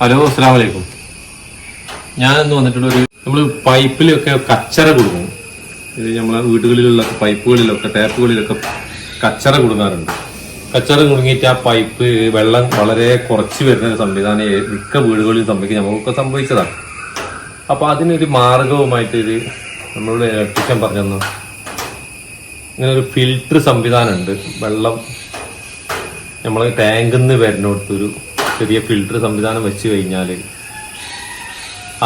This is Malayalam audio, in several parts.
ഹലോ അസ്സാം വലൈക്കും ഇന്ന് വന്നിട്ടുള്ള ഒരു നമ്മൾ പൈപ്പിലൊക്കെ കച്ചറ കൊടുക്കും. ഇത് നമ്മളെ വീടുകളിലുള്ള പൈപ്പുകളിലൊക്കെ ടാപ്പുകളിലൊക്കെ കച്ചറ കൊടുക്കാറുണ്ട്. കച്ചറ കുടുങ്ങിയിട്ട് ആ പൈപ്പ് വെള്ളം വളരെ കുറച്ച് വരുന്ന ഒരു സംവിധാനം മിക്ക വീടുകളിലും സംഭവിക്കും. നമുക്കൊക്കെ സംഭവിച്ചതാണ്. അപ്പൊ അതിനൊരു മാർഗവുമായിട്ട് ഇത് നമ്മളോട് ഇലക്ട്രീഷ്യൻ പറഞ്ഞു തന്നു ഇങ്ങനെ ഒരു ഫിൽട്ടർ സംവിധാനം ഉണ്ട് വെള്ളം നമ്മൾ ടാങ്കിൽ നിന്ന് വരുന്നിടത്തൊരു ചെറിയ ഫിൽട്ടർ സംവിധാനം വെച്ച് കഴിഞ്ഞാൽ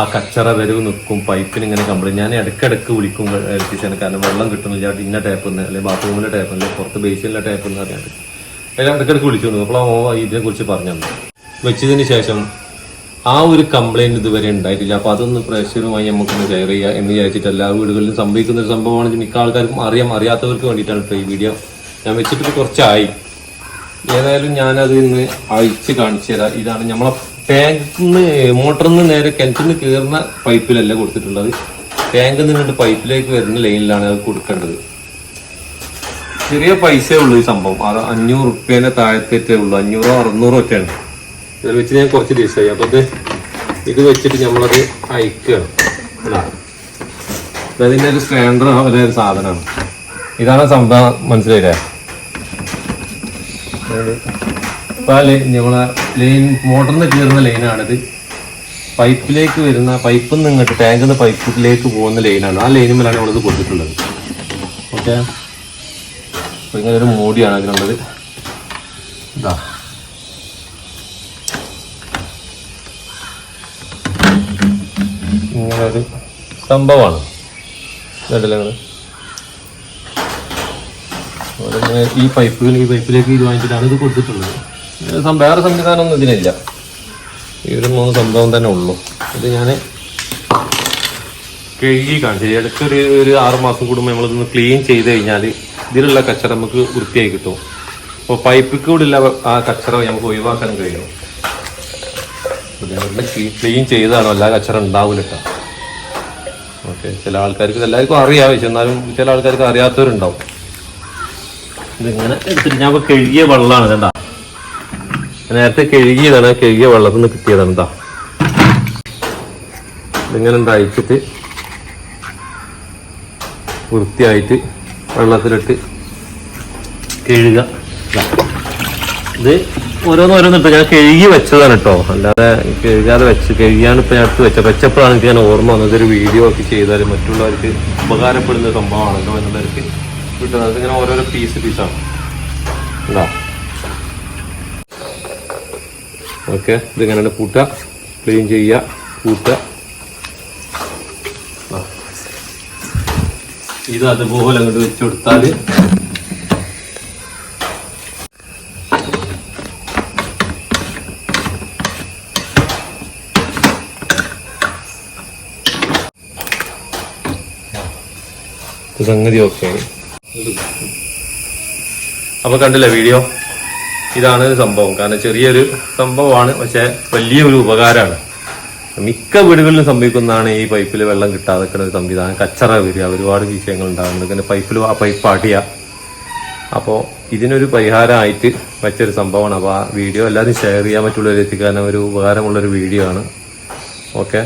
ആ കച്ചറ വരവ് നിൽക്കും പൈപ്പിന് ഇങ്ങനെ കംപ്ലൈന്റ് ഞാൻ ഇടയ്ക്കിടയ്ക്ക് വിളിക്കും ഇലക്ട്രീഷ്യനെ കാരണം വെള്ളം കിട്ടുന്നില്ല ഇന്ന ടാപ്പിൽ നിന്ന് അല്ലെങ്കിൽ ബാത്റൂമിലെ ടാപ്പിൽ നിന്ന് പുറത്ത് ബേസിലെ ടാപ്പിൽ നിന്ന് അറിയാണ്ട് എല്ലാം ഇടയ്ക്കിടയ്ക്ക് വിളിച്ചു അപ്പോൾ ഓ ഇതിനെക്കുറിച്ച് പറഞ്ഞു തന്നു വെച്ചതിന് ശേഷം ആ ഒരു കംപ്ലൈന്റ് ഇതുവരെ ഉണ്ടായിട്ടില്ല. അപ്പോൾ അതൊന്ന് പ്രേക്ഷകരുമായി നമുക്കൊന്ന് ഷെയർ ചെയ്യുക എന്ന് വിചാരിച്ചിട്ട് എല്ലാ വീടുകളിലും സംഭവിക്കുന്ന ഒരു സംഭവമാണ് മിക്ക ആൾക്കാർക്കും അറിയാം. അറിയാത്തവർക്ക് വേണ്ടിയിട്ടാണ് ഇപ്പോൾ ഈ വീഡിയോ ഞാൻ വെച്ചിട്ട് കുറച്ചായി. ഏതായാലും ഞാനത് ഇന്ന് അഴിച്ച് കാണിച്ചു തരാം. ഇതാണ് നമ്മളെ ടാങ്കിന്ന് മോട്ടറിൽ നിന്ന് നേരെ കിണറ്റിൽ നിന്ന് കയറുന്ന പൈപ്പിലല്ല കൊടുത്തിട്ടുള്ളത്. ടാങ്കിൽ നിന്നിട്ട് പൈപ്പിലേക്ക് വരുന്ന ലൈനിലാണ് അത് കൊടുക്കേണ്ടത്. ചെറിയ പൈസയേ ഉള്ളൂ ഈ സംഭവം. അത് അഞ്ഞൂറ് റുപ്യേന്റെ താഴത്തേറ്റേ ഉള്ളൂ. അഞ്ഞൂറോ അറുന്നൂറോ ഒറ്റയാണ്. ഇതിൽ വെച്ച് ഞാൻ കുറച്ച് ദിവസമായി അപ്പോൾ ഇത് ഇത് വെച്ചിട്ട് നമ്മളത് അയക്കുകയാണ് അതിന്റെ ഒരു സ്റ്റാൻഡർ ഒരു സാധനമാണ്. ഇതാണ് സംഭവം. മനസ്സിലായില്ലേ? ഇപ്പൊ ആ ലൈൻ നമ്മളെ ലൈൻ മോട്ടറിന് കയറുന്ന ലൈനാണിത്. പൈപ്പിലേക്ക് വരുന്ന പൈപ്പിൽ നിന്ന് ഇങ്ങോട്ട് ടാങ്കിൽ നിന്ന് പൈപ്പിലേക്ക് പോകുന്ന ലൈനാണ്. ആ ലൈനുമേലാണ് നമ്മളിത് കൊടുത്തിട്ടുള്ളത്. ഓക്കെ? അപ്പൊ ഇങ്ങനെ ഒരു മൂടിയാണ് അതിനുള്ളത്. ഇതാ. ഇങ്ങനൊരു സംഭവമാണ്. കണ്ടില്ല നിങ്ങൾ? അതിങ്ങനെ ഈ പൈപ്പുകൾ ഈ പൈപ്പിലേക്ക് ഇത് വാങ്ങിച്ചിട്ടാണ് ഇത് കൊടുത്തിട്ടുള്ളത്. വേറെ സംവിധാനം വേറെ സംവിധാനമൊന്നും ഇതിനില്ല ഈ ഒരു മൂന്ന് സംഭവം തന്നെ ഉള്ളൂ. ഇത് ഞാൻ കഴുകി കാണിച്ചു. ഇടയ്ക്ക് ഒരു ഒരു ആറ് മാസം കൂടുമ്പോൾ നമ്മളിതൊന്ന് ക്ലീൻ ചെയ്ത് കഴിഞ്ഞാൽ ഇതിലുള്ള കച്ചറ നമുക്ക് വൃത്തിയായി കിട്ടും. അപ്പോൾ പൈപ്പിൽ ഉള്ള ആ കച്ചറ നമുക്ക് ഒഴിവാക്കാൻ കഴിയും. ക്ലീൻ ചെയ്താണോ എല്ലാ കച്ചറ ഉണ്ടാവില്ല കേട്ടോ. ഓക്കെ ചില ആൾക്കാർക്ക് എല്ലാവർക്കും അറിയാം. പക്ഷെ എന്നാലും ചില ആൾക്കാർക്ക് അറിയാത്തവരുണ്ടാവും. ഇതിങ്ങനെ എടുത്തിട്ട് ഞാൻ ഇപ്പൊ കഴുകിയ വെള്ളമാണ് ഇതെന്താ നേരത്തെ കഴുകിയതാണ് കഴുകിയ വെള്ളത്തിൽ നിന്ന് കിട്ടിയതാണ് എന്താ ഇതിങ്ങനെ ഉണ്ടായിച്ചിട്ട് വൃത്തിയായിട്ട് വെള്ളത്തിലിട്ട് കഴുകുക. ഇത്. ഓരോന്നോരോന്നിട്ട് ഞാൻ കഴുകി വെച്ചതാണ് കേട്ടോ. അല്ലാതെ കഴുകാതെ വെച്ച് കഴുകിയാണ് ഇപ്പൊ ഞാൻ വെച്ചത്. വെച്ചപ്പോഴാണ് എനിക്ക് ഞാൻ ഓർമ്മ വന്നത്. ഒരു വീഡിയോ ഒക്കെ ചെയ്താൽ മറ്റുള്ളവർക്ക് ഉപകാരപ്പെടുന്ന സംഭവമാണല്ലോ എന്നുള്ളവർക്ക് കിട്ടുന്നത്. ഇങ്ങനെ ഓരോരോ പീസ് പീസാണ് ഉണ്ടോ ഓക്കെ. ഇതിങ്ങനെ പൂട്ടുക ക്ലീൻ ചെയ്യുക. പൂട്ടുക ആ. ഇത് അതുപോലെ അങ്ങോട്ട് വെച്ച് കൊടുത്താൽ സംഗതി ഓക്കെ അപ്പൊ കണ്ടില്ലേ വീഡിയോ ഇതാണ് സംഭവം. കാരണം ചെറിയൊരു സംഭവമാണ്. പക്ഷെ വലിയൊരു ഉപകാരമാണ്. മിക്ക വീടുകളിലും സംഭവിക്കുന്നതാണ് ഈ പൈപ്പിൽ വെള്ളം കിട്ടാതെ ഒരു സംവിധാനം. കച്ചറ വരിക ഒരുപാട് വിഷയങ്ങൾ ഉണ്ടാകുന്നത് പിന്നെ പൈപ്പിൽ ആ പൈപ്പ് അടിയുക അപ്പോൾ ഇതിനൊരു പരിഹാരമായിട്ട് വെച്ചൊരു സംഭവമാണ്. അപ്പോൾ ആ വീഡിയോ എല്ലാവരും ഷെയർ ചെയ്യാൻ പറ്റുള്ളവരെത്തിക്കാൻ ഒരു ഉപകാരമുള്ളൊരു വീഡിയോ ആണ്. ഓക്കെ